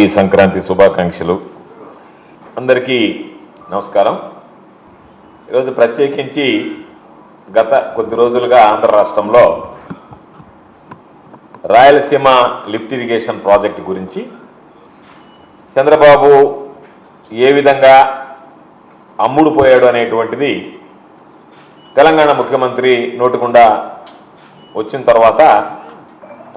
ఈ సంక్రాంతి శుభాకాంక్షలు. అందరికీ నమస్కారం. ఈరోజు ప్రత్యేకించి గత కొద్ది రోజులుగా ఆంధ్ర రాష్ట్రంలో రాయలసీమ లిఫ్ట్ ఇరిగేషన్ ప్రాజెక్టు గురించి చంద్రబాబు ఏ విధంగా అమ్ముడు పోయాడు అనేటువంటిది తెలంగాణ ముఖ్యమంత్రి నోటుకుండా వచ్చిన తర్వాత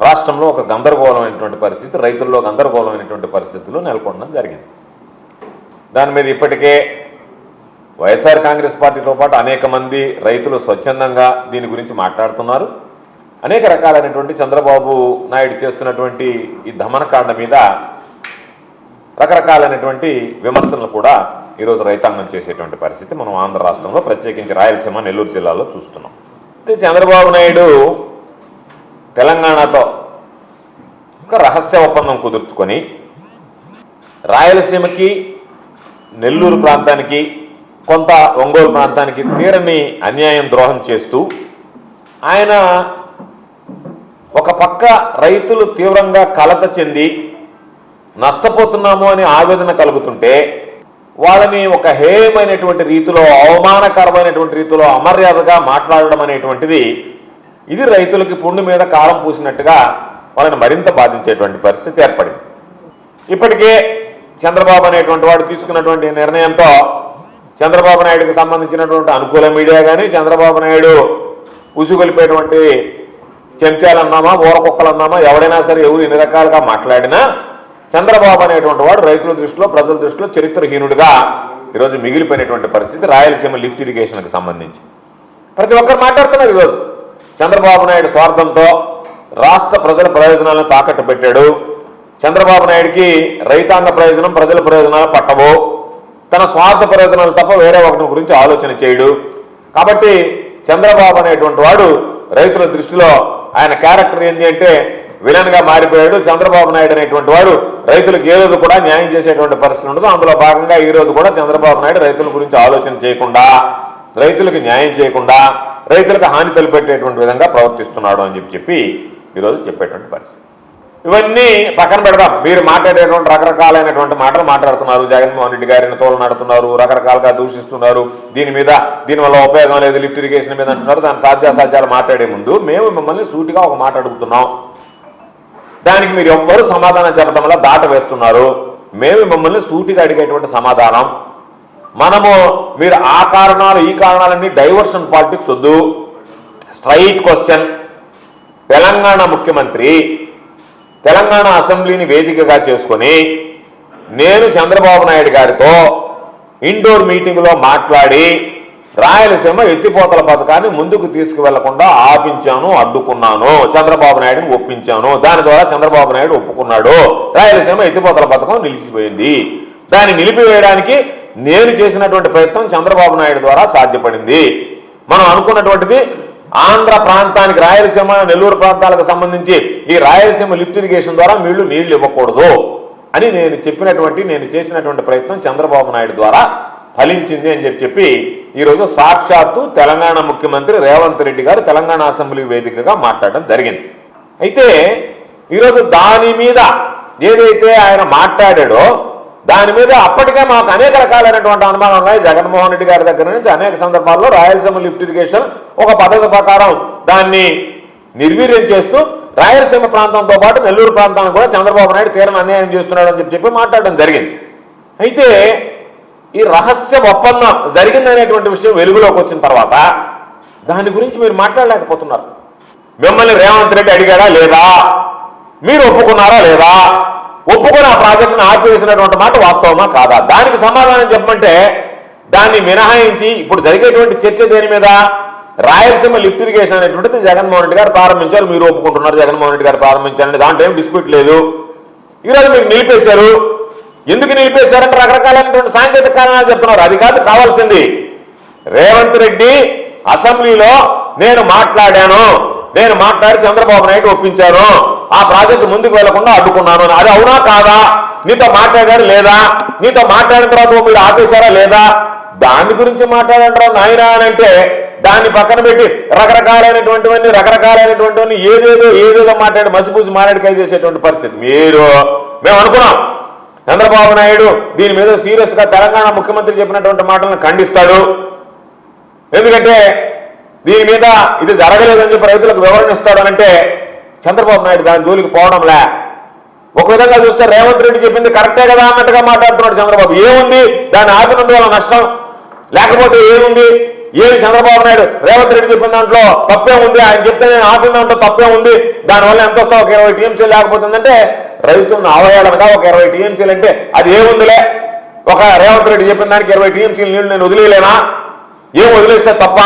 రాష్ట్రంలో ఒక గందరగోళమైనటువంటి పరిస్థితి రైతుల్లో గందరగోళమైనటువంటి పరిస్థితులు నెలకొనడం జరిగింది. దాని మీద ఇప్పటికే వైఎస్ఆర్ కాంగ్రెస్ పార్టీతో పాటు అనేక మంది రైతులు స్వచ్ఛందంగా దీని గురించి మాట్లాడుతున్నారు. అనేక రకాలైనటువంటి చంద్రబాబు నాయుడు చేస్తున్నటువంటి ఈ దమనకాండ మీద రకరకాలైనటువంటి విమర్శలు కూడా ఈరోజు రైతాంగం చేసేటువంటి పరిస్థితి. మనం ఆంధ్ర రాష్ట్రంలో ప్రత్యేకించి రాయలసీమ నెల్లూరు జిల్లాలో చూస్తున్నాం. అయితే చంద్రబాబు నాయుడు తెలంగాణతో ఒక రహస్య ఒప్పందం కుదుర్చుకొని రాయలసీమకి నెల్లూరు ప్రాంతానికి కొంత ఒంగోలు ప్రాంతానికి తీరని అన్యాయం ద్రోహం చేస్తూ ఆయన ఒక పక్క రైతులు తీవ్రంగా కలత చెంది నష్టపోతున్నాము అని ఆవేదన కలుగుతుంటే వాళ్ళని ఒక హేయమైనటువంటి రీతిలో అవమానకరమైనటువంటి రీతిలో అమర్యాదగా మాట్లాడడం అనేటువంటిది ఇది రైతులకి పుండు మీద కాలం పూసినట్టుగా వాళ్ళని మరింత బాధించేటువంటి పరిస్థితి ఏర్పడింది. ఇప్పటికే చంద్రబాబు అనేటువంటి వాడు తీసుకున్నటువంటి నిర్ణయంతో చంద్రబాబు నాయుడుకి సంబంధించినటువంటి అనుకూల మీడియా కానీ చంద్రబాబు నాయుడు ఉసుగొలిపేటువంటి చెంచాలన్నామా అన్నామా అన్నామా ఎవడైనా సరే ఎవరు ఎన్ని రకాలుగా మాట్లాడినా చంద్రబాబు అనేటువంటి వాడు రైతుల దృష్టిలో ప్రజల దృష్టిలో చరిత్రహీనుడిగా ఈరోజు మిగిలిపోయినటువంటి పరిస్థితి రాయలసీమ లిఫ్ట్ ఇరిగేషన్కి సంబంధించి. ప్రతి ఒక్కరు మాట్లాడుతున్నారు ఈరోజు. చంద్రబాబు నాయుడు స్వార్థంతో రాష్ట్ర ప్రజల ప్రయోజనాలను తాకట్టు పెట్టాడు. చంద్రబాబు నాయుడికి రైతాంగ ప్రయోజనం ప్రజల ప్రయోజనాలు పట్టవు. తన స్వార్థ ప్రయోజనాలు తప్ప వేరే ఒకటి గురించి ఆలోచన చేయడు. కాబట్టి చంద్రబాబు అనేటువంటి వాడు రైతుల దృష్టిలో ఆయన క్యారెక్టర్ ఏంటి అంటే విలన్గా మారిపోయాడు. చంద్రబాబు నాయుడు అనేటువంటి వాడు రైతులకు ఏ రోజు కూడా న్యాయం చేసేటువంటి పరిస్థితి ఉండదు. అందులో భాగంగా ఈ రోజు కూడా చంద్రబాబు నాయుడు రైతుల గురించి ఆలోచన చేయకుండా రైతులకు న్యాయం చేయకుండా రైతులకు హాని తలపెట్టేటువంటి విధంగా ప్రవర్తిస్తున్నాడు అని చెప్పి చెప్పి ఈరోజు చెప్పేటువంటి పరిస్థితి. ఇవన్నీ పక్కన పెడదాం. మీరు మాట్లాడేటువంటి రకరకాలైనటువంటి మాటలు మాట్లాడుతున్నారు. జగన్మోహన్ రెడ్డి గారిని తోలనాడుతున్నారు రకరకాలుగా దూషిస్తున్నారు. దీని మీద దీనివల్ల ఉపయోగం లేదు లిఫ్ట్ ఇరిగేషన్ మీద అంటున్నారు. దాని సాధ్యాసాధ్యాలు మాట్లాడే ముందు మేము మిమ్మల్ని సూటిగా ఒక మాట అడుగుతున్నాం. దానికి మీరు ఎవ్వరు సమాధానం చెప్పడం వల్ల దాట వేస్తున్నారు. మేము మిమ్మల్ని సూటిగా అడిగేటువంటి సమాధానం. మనము మీరు ఆ కారణాలు ఈ కారణాలన్నీ డైవర్షన్ పాలిటిక్స్ వద్దు. Straight question. తెలంగాణ ముఖ్యమంత్రి తెలంగాణ అసెంబ్లీని వేదికగా చేసుకొని నేను చంద్రబాబు నాయుడు గారితో ఇండోర్ మీటింగ్లో మాట్లాడి రాయలసీమ ఎత్తిపోతల పథకాన్ని ముందుకు తీసుకువెళ్ళకుండా ఆపించాను అడ్డుకున్నాను. చంద్రబాబు నాయుడుని ఒప్పించాను. దాని ద్వారా చంద్రబాబు నాయుడు ఒప్పుకున్నాడు. రాయలసీమ ఎత్తిపోతల పథకం నిలిచిపోయింది. దాన్ని నిలిపివేయడానికి నేను చేసినటువంటి ప్రయత్నం చంద్రబాబు నాయుడు ద్వారా సాధ్యపడింది. మనం అనుకున్నటువంటిది ఆంధ్ర ప్రాంతానికి రాయలసీమ నెల్లూరు ప్రాంతాలకు సంబంధించి ఈ రాయలసీమ లిఫ్ట్ ఇరిగేషన్ ద్వారా నీళ్ళు నీళ్ళు ఇవ్వకూడదు అని నేను చెప్పినటువంటి నేను చేసినటువంటి ప్రయత్నం చంద్రబాబు నాయుడు ద్వారా ఫలించింది అని చెప్పి చెప్పి ఈరోజు సాక్షాత్తు తెలంగాణ ముఖ్యమంత్రి రేవంత్ రెడ్డి గారు తెలంగాణ అసెంబ్లీ వేదికగా మాట్లాడడం జరిగింది. అయితే ఈరోజు దాని మీద ఏదైతే ఆయన మాట్లాడాడో దాని మీద అప్పటికే మాకు అనేక రకాలైనటువంటి అనుమానం ఉన్నాయి. జగన్మోహన్ రెడ్డి గారి దగ్గర నుంచి అనేక సందర్భాల్లో రాయలసీమ లిఫ్ట్ ఇరిగేషన్ ఒక పద్ధతి ప్రకారం దాన్ని నిర్వీర్యం చేస్తూ రాయలసీమ ప్రాంతంతో పాటు నెల్లూరు ప్రాంతాన్ని కూడా చంద్రబాబు నాయుడు తీరం అన్యాయం చేస్తున్నాడు అని చెప్పి చెప్పి మాట్లాడడం జరిగింది. అయితే ఈ రహస్య ఒప్పందం జరిగిందనేటువంటి విషయం వెలుగులోకి వచ్చిన తర్వాత దాని గురించి మీరు మాట్లాడలేకపోతున్నారు. మిమ్మల్ని రేవంత్ రెడ్డి అడిగాడా లేదా? మీరు ఒప్పుకున్నారా లేదా? ఒప్పుకొని ఆ ప్రాజెక్టును ఆపివేసినటువంటి మాట వాస్తవమా కాదా? దానికి సమాధానం చెప్పమంటే దాన్ని మినహాయించి ఇప్పుడు జరిగేటువంటి చర్చ దేని మీద? రాయలసీమ లిఫ్ట్ ఇరిగేషన్ అనేటువంటిది జగన్మోహన్ రెడ్డి గారు ప్రారంభించారు. మీరు ఒప్పుకుంటున్నారు జగన్మోహన్ రెడ్డి గారు ప్రారంభించారని. దాంట్లో ఏం డిస్ప్యూట్ లేదు. ఈరోజు మీరు నిలిపేశారు. ఎందుకు నిలిపేశారంటే రకరకాలైనటువంటి సాంకేతిక కారణాలు చెప్తున్నారు. అది కాదు కావాల్సింది. రేవంత్ రెడ్డి అసెంబ్లీలో నేను మాట్లాడాను. నేను మాట్లాడి చంద్రబాబు నాయుడు ఒప్పించాను. ఆ ప్రాజెక్టు ముందుకు వెళ్ళకుండా అడ్డుకున్నాను అది అవునా కాదా? నీతో మాట్లాడాడు లేదా? నీతో మాట్లాడిన తర్వాత మీరు ఆపేశారా లేదా? దాని గురించి మాట్లాడంటారా నాయన అని అంటే దాన్ని పక్కన పెట్టి రకరకాలైనటువంటివన్నీ రకరకాలైనటువంటివన్నీ ఏదేదో ఏదేదో మాట్లాడి మసిపూసి మాట్లాడికాయ చేసేటువంటి పరిస్థితి. మీరు మేము అనుకున్నాం. చంద్రబాబు నాయుడు దీని మీద సీరియస్గా తెలంగాణ ముఖ్యమంత్రి చెప్పినటువంటి మాటలను ఖండిస్తాడు. ఎందుకంటే దీని మీద ఇది జరగలేదని చెప్పి రైతులకు వివరణ ఇస్తాడు చంద్రబాబు నాయుడు దాని జోలికి పోవడంలే. ఒక విధంగా చూస్తే రేవంత్ రెడ్డి చెప్పింది కరెక్టే కదా అన్నట్టుగా మాట్లాడుతున్నాడు చంద్రబాబు. ఏముంది? దాన్ని ఆపినందువల్ల నష్టం. లేకపోతే ఏముంది? ఏమి చంద్రబాబు నాయుడు? రేవంత్ రెడ్డి చెప్పిన దాంట్లో తప్పే ఉంది. ఆయన చెప్తే నేను ఆపిన దాంట్లో తప్పే ఉంది. దానివల్ల ఎంత వస్తా ఒక ఇరవై టీఎంసీ లేకపోతుందంటే రైతులను ఆవయాలనగా ఒక ఇరవై టీఎంసీలు అంటే అది ఏముందిలే? ఒక రేవంత్ రెడ్డి చెప్పిన దానికి ఇరవై టీఎంసీలు నీళ్ళు నేను వదిలేయలేనా? ఏం వదిలేస్తే తప్ప?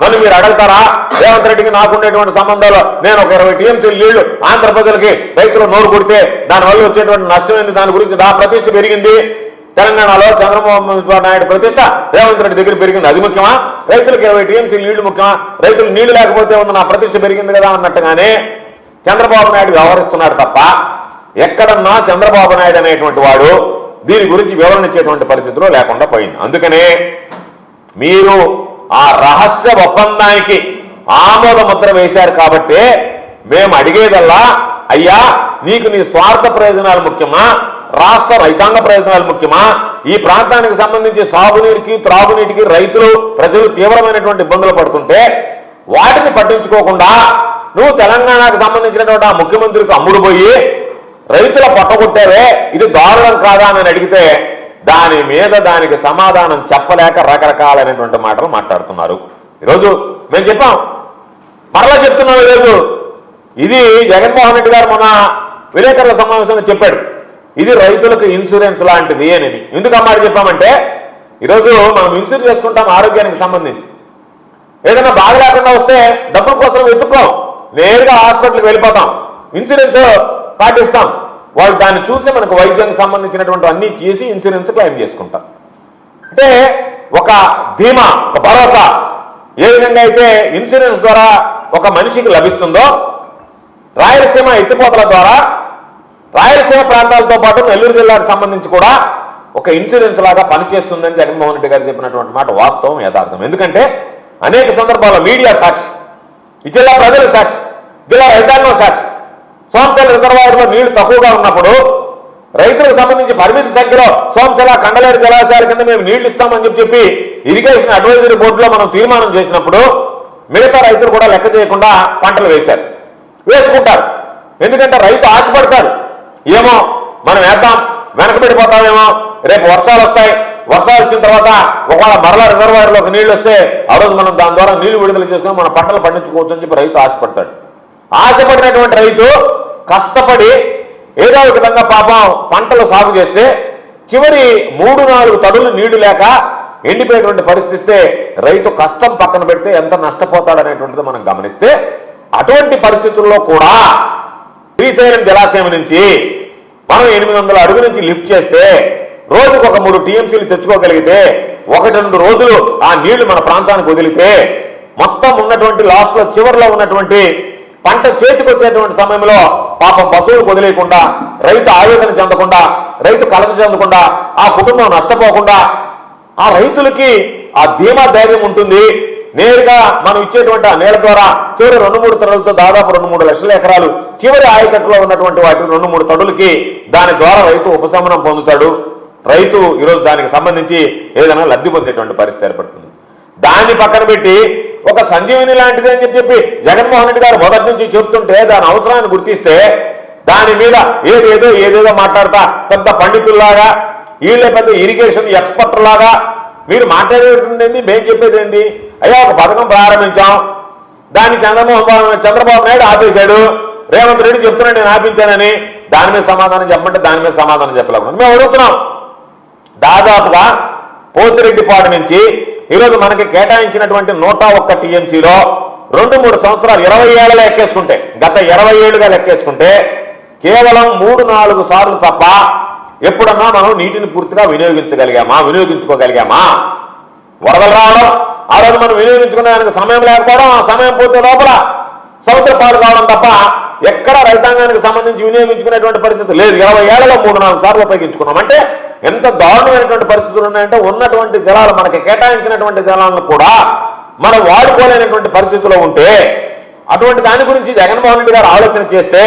నన్ను మీరు అడగతారా? రేవంత్ రెడ్డికి నాకుండేటువంటి సంబంధాలు. నేను ఒక ఇరవై టీఎంసీ నీళ్ళు ఆంధ్ర ప్రజలకి రైతులు నోరు కొడితే దానివల్ల వచ్చేటువంటి నష్టం ఏంటి దాని గురించి నా ప్రతిష్ట పెరిగింది. తెలంగాణలో చంద్రబాబు నాయుడు ప్రతిష్ట రేవంత్ రెడ్డి దగ్గర పెరిగింది. అది ముఖ్యమా? రైతులకు ఇరవై టీఎంసీ నీళ్ళు ముఖ్యమా? రైతులు నీళ్ళు లేకపోతే ఉంది నా ప్రతిష్ట పెరిగింది కదా అన్నట్టుగానే చంద్రబాబు నాయుడు వ్యవహరిస్తున్నాడు తప్ప ఎక్కడన్నా చంద్రబాబు నాయుడు అనేటువంటి వాడు దీని గురించి వివరణ ఇచ్చేటువంటి పరిస్థితులు లేకుండా పోయింది. అందుకనే మీరు ఆ రహస్య ఒప్పందానికి ఆమోద ముద్ర వేశారు కాబట్టి మేము అడిగేదల్లా అయ్యా నీకు నీ స్వార్థ ప్రయోజనాలు ముఖ్యమా? రాష్ట్ర రైతాంగ ప్రయోజనాలు ముఖ్యమా? ఈ ప్రాంతానికి సంబంధించి సాగునీటికి త్రాగునీటికి రైతులు ప్రజలు తీవ్రమైనటువంటి ఇబ్బందులు పడుతుంటే వాటిని పట్టించుకోకుండా నువ్వు తెలంగాణకు సంబంధించినటువంటి ఆ ముఖ్యమంత్రికి అమ్ముడు పోయి రైతుల పట్టగొట్టావే ఇది దారుణం కాదా? అని అడిగితే దాని మీద దానికి సమాధానం చెప్పలేక రకరకాలైనటువంటి మాటలు మాట్లాడుతున్నారు. ఈరోజు మేము చెప్పాం. మరలా చెప్తున్నాం ఈరోజు. ఇది జగన్మోహన్ రెడ్డి గారు మన విలేకరుల సమావేశంలో చెప్పాడు. ఇది రైతులకు ఇన్సూరెన్స్ లాంటిది అని. ఎందుకు ఆ చెప్పామంటే ఈరోజు మనం ఇన్సూరెన్స్ చేసుకుంటాం ఆరోగ్యానికి సంబంధించి. ఏదైనా బాధ లేకుండా వస్తే డబ్బుల కోసం వెతుక్కోం. నేరుగా హాస్పిటల్కి వెళ్ళిపోతాం. ఇన్సూరెన్స్ పాటిస్తాం. వాళ్ళు దాన్ని చూసి మనకు వైద్యానికి సంబంధించినటువంటి అన్ని చేసి ఇన్సూరెన్స్ క్లెయిమ్ చేసుకుంటాం అంటే ఒక ధీమా ఒక భరోసా ఏ విధంగా అయితే ఇన్సూరెన్స్ ద్వారా ఒక మనిషికి లభిస్తుందో రాయలసీమ ఎత్తిపోతల ద్వారా రాయలసీమ ప్రాంతాలతో పాటు నెల్లూరు జిల్లాకు సంబంధించి కూడా ఒక ఇన్సూరెన్స్ లాగా పనిచేస్తుందని జగన్మోహన్ రెడ్డి గారు చెప్పినటువంటి మాట వాస్తవం యథార్థం. ఎందుకంటే అనేక సందర్భాల్లో మీడియా సాక్షి ఈ జిల్లా ప్రజల సాక్షి జిల్లా రైతాంగం సాక్షి సోమశల రిజర్వాయర్లో నీళ్ళు తక్కువగా ఉన్నప్పుడు రైతులకు సంబంధించి పరిమితి సంఖ్యలో సోమశల కండలేరు జలాశయాల కింద మేము నీళ్ళు ఇస్తామని చెప్పి చెప్పి ఇరిగేషన్ అడ్వైజరీ బోర్డులో మనం తీర్మానం చేసినప్పుడు మిగతా రైతులు కూడా లెక్క చేయకుండా పంటలు వేశారు. వేసుకుంటారు. ఎందుకంటే రైతు ఆశపడతారు ఏమో మనం వేద్దాం వెనకబడిపోతామేమో రేపు వర్షాలు వస్తాయి. వర్షాలు వచ్చిన తర్వాత ఒకవేళ మరలా రిజర్వాయర్లోకి నీళ్ళు వస్తే ఆ రోజు మనం దాని ద్వారా నీళ్ళు విడుదల చేసుకుని మన పంటలు పండించుకోవచ్చు అని చెప్పి రైతు ఆశపడతాడు. ఆశపడినటువంటి రైతు కష్టపడి ఏదో ఒక విధంగా పాపం పంటలు సాగు చేస్తే చివరి మూడు నాలుగు తడులు నీళ్ళు లేక ఎండిపోయేటువంటి పరిస్థితిస్తే రైతు కష్టం పక్కన పెడితే ఎంత నష్టపోతాడనేటువంటిది మనం గమనిస్తే అటువంటి పరిస్థితుల్లో కూడా శ్రీశైలం జలాశయం నుంచి మనం ఎనిమిది వందల అడుగు నుంచి లిఫ్ట్ చేస్తే రోజుకు ఒక మూడు టీఎంసీలు తెచ్చుకోగలిగితే ఒకటి రెండు రోజులు ఆ నీళ్ళు మన ప్రాంతానికి వదిలితే మొత్తం ఉన్నటువంటి లాస్ట్లో చివరిలో ఉన్నటువంటి పంట చేతికొచ్చేటువంటి సమయంలో పాపం పశువులు వదిలేయకుండా రైతు ఆవేదన చెందకుండా రైతు కలత చెందకుండా ఆ కుటుంబం నష్టపోకుండా ఆ రైతులకి ఆ ధీమా ధైర్యం ఉంటుంది. నేరుగా మనం ఇచ్చేటువంటి ఆ నేల ద్వారా చివరి రెండు మూడు తడులతో దాదాపు రెండు మూడు లక్షల ఎకరాలు చివరి ఆయకట్టులో ఉన్నటువంటి వాటి రెండు మూడు తడులకి దాని ద్వారా రైతు ఉపశమనం పొందుతాడు. రైతు ఈరోజు దానికి సంబంధించి ఏదైనా లబ్ధి పొందేటువంటి పరిస్థితి ఏర్పడుతుంది. దాన్ని పక్కన పెట్టి ఒక సంజీవిని లాంటిది అని చెప్పి చెప్పి జగన్మోహన్ రెడ్డి గారు మొదటి నుంచి చెప్తుంటే దాని అవసరాన్ని గుర్తిస్తే దాని మీద ఏదేదో ఏదేదో మాట్లాడతా పెద్ద పండితుల్లాగా వీళ్ళే పెద్ద ఇరిగేషన్ ఎక్స్పర్ట్ లాగా. మీరు మాట్లాడేటువంటి మేము చెప్పేది ఏంటి అయ్యా ఒక పథకం ప్రారంభించాం. దాన్ని చంద్రమోహన్ చంద్రబాబు నాయుడు ఆపేశాడు. రేవంత్ రెడ్డి చెప్తున్నాడు నేను ఆపించానని. దాని మీద సమాధానం చెప్పమంటే దాని మీద సమాధానం చెప్పలేకుండా. మేము అడుగుతున్నాం. దాదాపుగా పోతిరెడ్డిపాడు నుంచి ఈరోజు మనకి కేటాయించినటువంటి నూట ఒక్క టీఎంసీలో రెండు మూడు సంవత్సరాలు ఇరవై ఏళ్ళలో లెక్కేసుకుంటే గత ఇరవై ఏళ్ళుగా లెక్కేసుకుంటే కేవలం మూడు నాలుగు సార్లు తప్ప ఎప్పుడన్నా మనం నీటిని పూర్తిగా వినియోగించగలిగామా? వినియోగించుకోగలిగామా? వరదలు రావడం ఆ రోజు మనం వినియోగించుకునే సమయం లేకపోవడం ఆ సమయం పూర్తి లోపల సముద్ర పాలు కావడం తప్ప ఎక్కడ రైతాంగానికి సంబంధించి వినియోగించుకునేటువంటి పరిస్థితి లేదు. ఇరవై ఏళ్ళలో మూడు నాలుగు సార్లు ఉపయోగించుకున్నాం. అంటే ఎంత దారుణమైనటువంటి పరిస్థితులు ఉన్నాయంటే ఉన్నటువంటి జలాలు మనకి కేటాయించినటువంటి జలాలను కూడా మనం వాడుకోలేనటువంటి పరిస్థితిలో ఉంటే అటువంటి దాని గురించి జగన్మోహన్ రెడ్డి గారు ఆలోచన చేస్తే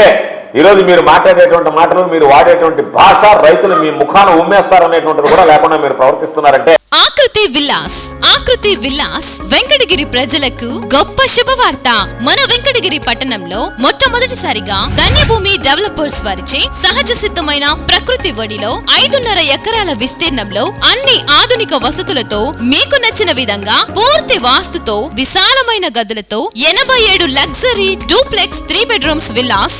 ఈరోజు మీరు మాట్లాడేటువంటి మాటలు మీరు వాడేటువంటి భాష రైతులు మీ ముఖాన ఉమ్మేస్తారనేటువంటిది కూడా లేకుండా మీరు ప్రవర్తిస్తున్నారంటే ఆకృతి విలాస్ ఆకృతి విలాస్ వెంకటగిరి ప్రజలకు గొప్ప శుభవార్త. మన వెంకటగిరి పట్టణంలో మొట్టమొదటిసారిగా ధన్యభూమి డెవలపర్స్ వారిచే సహజ సిద్ధమైన ప్రకృతి ఒడిలో ఐదున్నర ఎకరాల విస్తీర్ణంలో అన్ని ఆధునిక వసతులతో మీకు నచ్చిన విధంగా పూర్తి వాస్తుతో విశాలమైన గదులతో ఎనభై ఏడు luxury duplex three bedrooms villas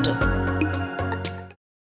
Minute.